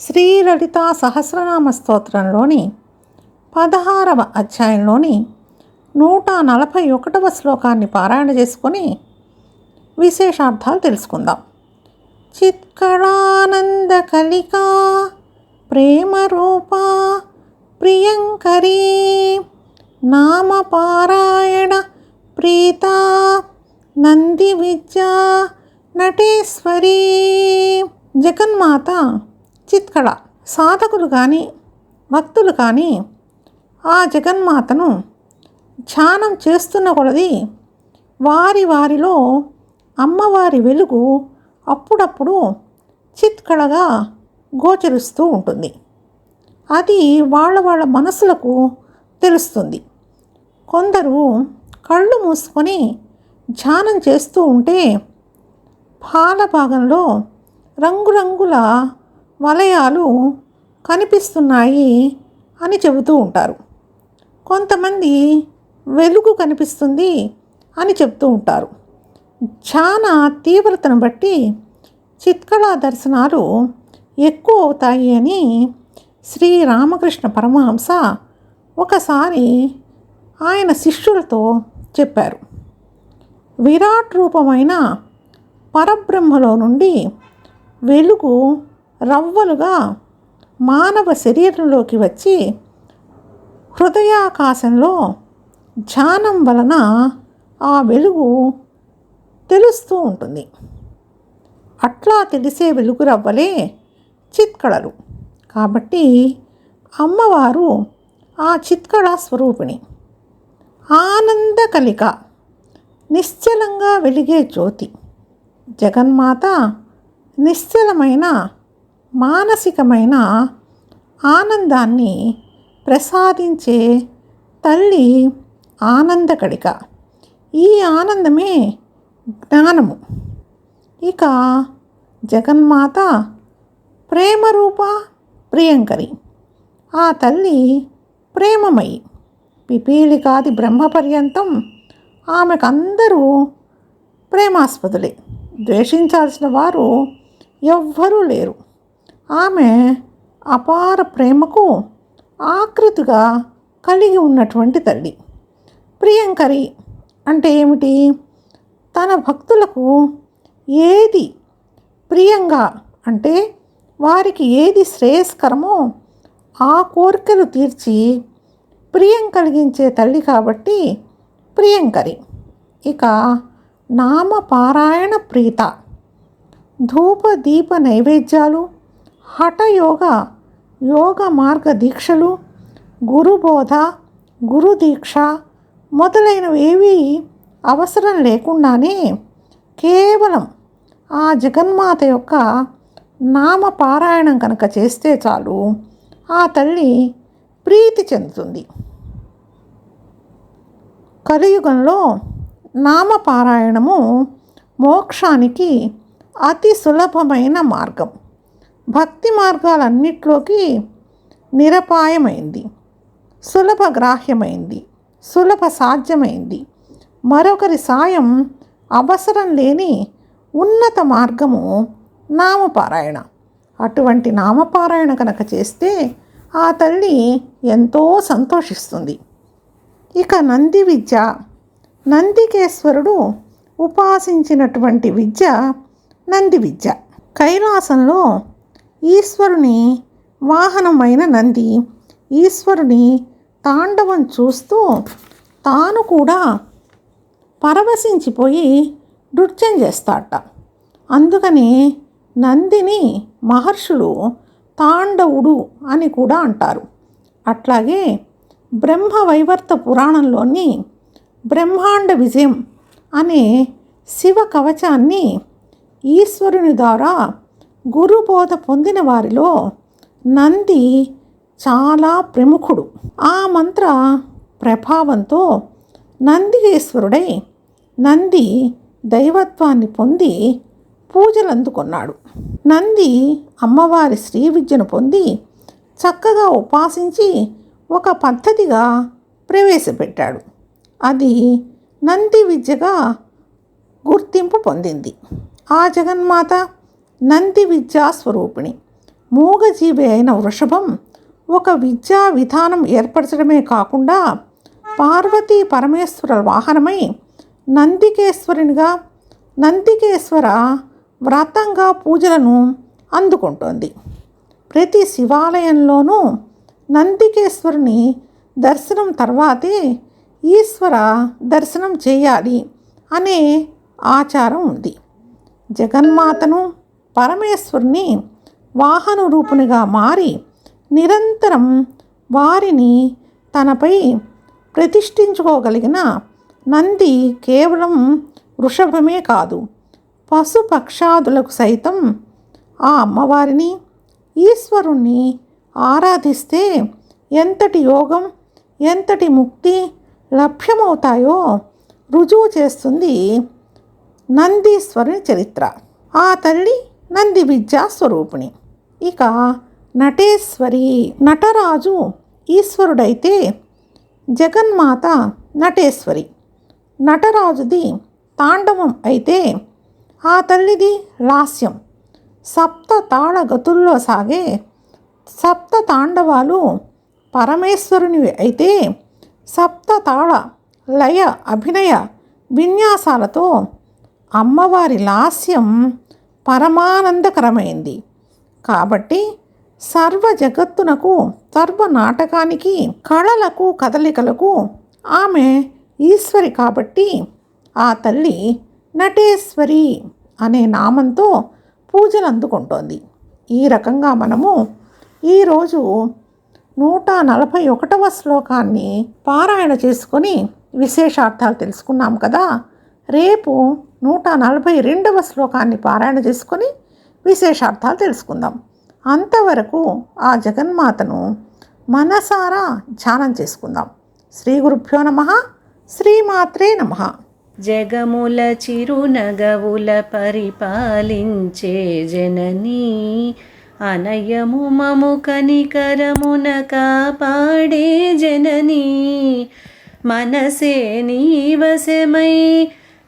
శ్రీ లలిత సహస్రనామ స్తోత్రంలోని పదహారవ అధ్యాయంలోని నూట నలభై ఒకటవ శ్లోకాన్ని పారాయణ చేసుకొని విశేషార్థాలు తెలుసుకుందాం. చిత్కళానంద కలికా ప్రేమరూప ప్రియంకరీ నామపారాయణ ప్రీత నంది విద్యా నటేశ్వరి జగన్మాత చిత్కళ. సాధకులు కానీ భక్తులు కానీ ఆ జగన్మాతను ధ్యానం చేస్తున్న కొలది వారి వారిలో అమ్మవారి వెలుగు అప్పుడప్పుడు చిత్కళగా గోచరిస్తూ ఉంటుంది. అది వాళ్ళ వాళ్ళ మనసులకు తెలుస్తుంది. కొందరు కళ్ళు మూసుకొని ధ్యానం చేస్తూ ఉంటే పాల భాగంలో రంగురంగుల వలయాలు కనిపిస్తున్నాయి అని చెబుతూ ఉంటారు. కొంతమంది వెలుగు కనిపిస్తుంది అని చెప్తూ ఉంటారు. చాలా తీవ్రతను బట్టి చిత్కళా దర్శనాలు ఎక్కువ అవుతాయి అని శ్రీ రామకృష్ణ పరమహంస ఒకసారి ఆయన శిష్యులతో చెప్పారు. విరాట్ రూపమైన పరబ్రహ్మలో నుండి వెలుగు రవ్వలుగా మానవ శరీరంలోకి వచ్చి హృదయాకాశంలో ధ్యానం వలన ఆ వెలుగు తెలుస్తూ ఉంటుంది. అట్లా తెలిసే వెలుగు రవ్వలే చిత్కళలు. కాబట్టి అమ్మవారు ఆ చిత్కళ స్వరూపిణి. ఆనంద కలిక నిశ్చలంగా వెలిగే జ్యోతి. జగన్మాత నిశ్చలమైన మానసికమైన ఆనందాన్ని ప్రసాదించే తల్లి ఆనందకడిక. ఈ ఆనందమే జ్ఞానము. ఇక జగన్మాత ప్రేమరూప ప్రియంకరి. ఆ తల్లి ప్రేమమయి పిపీలికాది బ్రహ్మ పర్యంతం ఆమెకందరూ ప్రేమాస్పదులే. ద్వేషించాల్సిన వారు ఎవ్వరూ లేరు. ఆమె అపార ప్రేమకు ఆకృతిగా కలిగి ఉన్నటువంటి తల్లి. ప్రియంకరి అంటే ఏమిటి? తన భక్తులకు ఏది ప్రియంగా అంటే వారికి ఏది శ్రేయస్కరమో ఆ కోరికలు తీర్చి ప్రియం కలిగించే తల్లి కాబట్టి ప్రియంకరి. ఇక నామపారాయణ ప్రీత. ధూప దీప నైవేద్యాలు హఠయోగ యోగ మార్గ దీక్షలు గురుబోధ గురు దీక్ష మొదలైనవేవి అవసరం లేకుండానే కేవలం ఆ జగన్మాత యొక్క నామ పారాయణం కనుక చేస్తే చాలు ఆ తల్లి ప్రీతి చెందుతుంది. కలియుగంలో నామపారాయణము మోక్షానికి అతి సులభమైన మార్గం. భక్తి మార్గాలన్నిట్లోకి నిరపాయమైంది. సులభ గ్రాహ్యమైంది. సులభ సాధ్యమైంది. మరొకరి సాయం అవసరం లేని ఉన్నత మార్గము నామపారాయణ. అటువంటి నామపారాయణ కనుక చేస్తే ఆ తల్లి ఎంతో సంతోషిస్తుంది. ఇక నంది విద్య. నందికేశ్వరుడు ఉపాసించినటువంటి విద్య నంది విద్య. కైలాసంలో ఈశ్వరుని వాహనమైన నంది. ఈశ్వరుని తాండవం చూస్తూ తాను కూడా పరవశించిపోయి నృత్యం చేస్తాడట అందుకని నందిని మహర్షులు తాండవుడు అని కూడా అంటారు. అట్లాగే బ్రహ్మ వైవర్త పురాణంలోని బ్రహ్మాండ విజయం అనే శివ కవచాన్ని ఈశ్వరుని ద్వారా గురుబోధ పొందిన వారిలో నంది చాలా ప్రముఖుడు. ఆ మంత్ర ప్రభావంతో నందిగేశ్వరుడై నంది దైవత్వాన్ని పొంది పూజలు అందుకున్నాడు నంది అమ్మవారి శ్రీ విద్యను పొంది చక్కగా ఉపాసించి ఒక పద్ధతిగా ప్రవేశపెట్టాడు. అది నంది విద్యగా గుర్తింపు పొందింది. ఆ జగన్మాత నంది విద్యా స్వరూపిణి. మూగజీవి అయిన వృషభం ఒక విద్యా విధానం ఏర్పరచడమే కాకుండా పార్వతీ పరమేశ్వర వాహనమై నందికేశ్వరునిగా నందికేశ్వర వ్రతంగా పూజలను అందుకుంటోంది. ప్రతి శివాలయంలోనూ నందికేశ్వరుని దర్శనం తర్వాతే ఈశ్వర దర్శనం చేయాలి అనే ఆచారం ఉంది. జగన్మాతను పరమేశ్వరుని వాహన రూపునిగా మారి నిరంతరం వారిని తనపై ప్రతిష్ఠించుకోగలిగిన నంది కేవలం వృషభమే కాదు పశుపక్షాదులకు సైతం ఆ అమ్మవారిని ఈశ్వరుణ్ణి ఆరాధిస్తే ఎంతటి యోగం ఎంతటి ముక్తి లభ్యమవుతాయో రుజువు చేస్తుంది నందీశ్వరుని చరిత్ర. ఆ తల్లి నంది విద్యా స్వరూపిణి. ఇక నటేశ్వరి నటరాజు ఈశ్వరుడైతే జగన్మాత నటేశ్వరి. నటరాజుది తాండవం అయితే ఆ తల్లిది లాస్యం సప్త తాళ గతుల్లో సాగే సప్త తాండవాలు పరమేశ్వరునివి అయితే సప్త తాళ లయ అభినయ విన్యాసాలతో అమ్మవారి లాస్యం పరమానందకరమైంది. కాబట్టి సర్వ జగత్తునకు సర్వ నాటకానికి కళలకు కదలికలకు ఆమె ఈశ్వరి కాబట్టి ఆ తల్లి నటేశ్వరి అనే నామంతో పూజలు అందుకుంటోంది. ఈ రకంగా మనము ఈరోజు నూట నలభై ఒకటవ శ్లోకాన్ని పారాయణ చేసుకొని విశేషార్థాలు తెలుసుకున్నాం కదా. రేపు నూట నలభై రెండవ శ్లోకాన్ని పారాయణ చేసుకొని విశేషార్థాలు తెలుసుకుందాం. అంతవరకు ఆ జగన్మాతను మనసారా ధ్యానం చేసుకుందాం. శ్రీ గురుభ్యో నమ శ్రీమాత్రే నమ. జగముల చిరునగవుల పరిపాలించే జననీ అనయము మము కనికరమున కాపాడే జననీ. మనసే నీవశమై